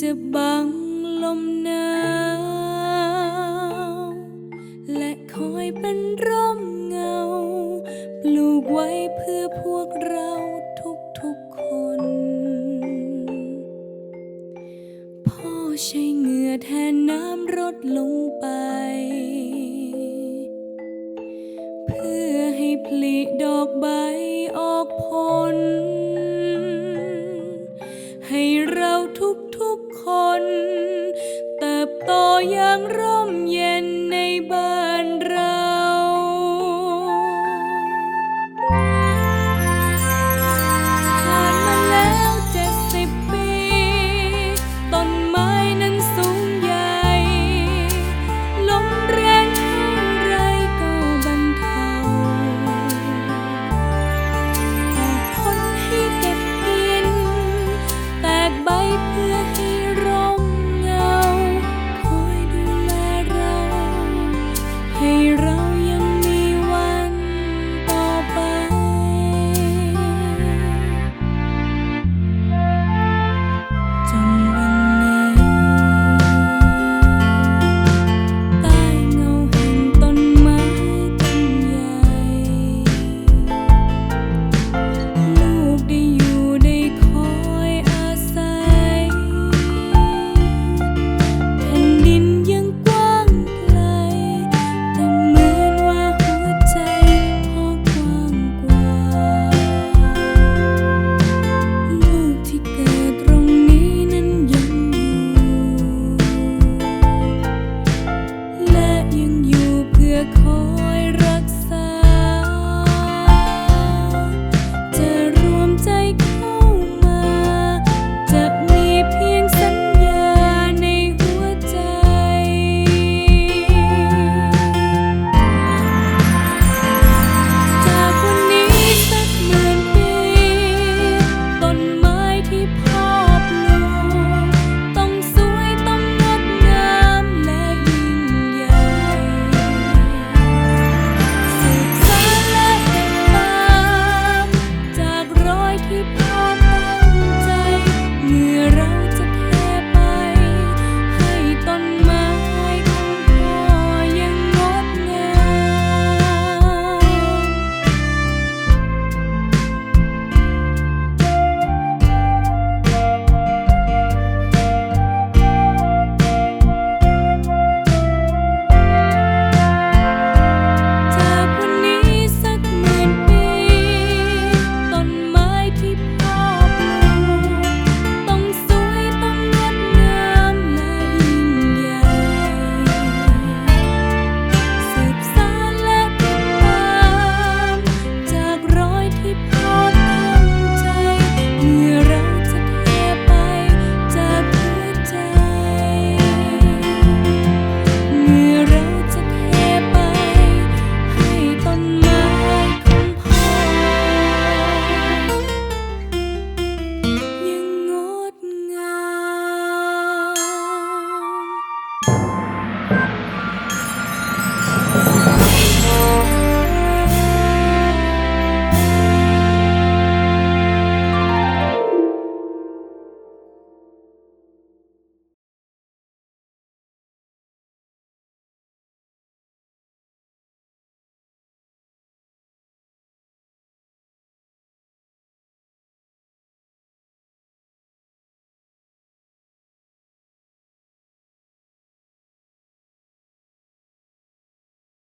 จะบังลมหนาวและคอยเป็นร่มเงา ปลูกไว้เพื่อพวกเราทุกๆคน พ่อใช้เหงื่อแทนน้ำรดลงไป เพื่อให้ผลิดอกใบ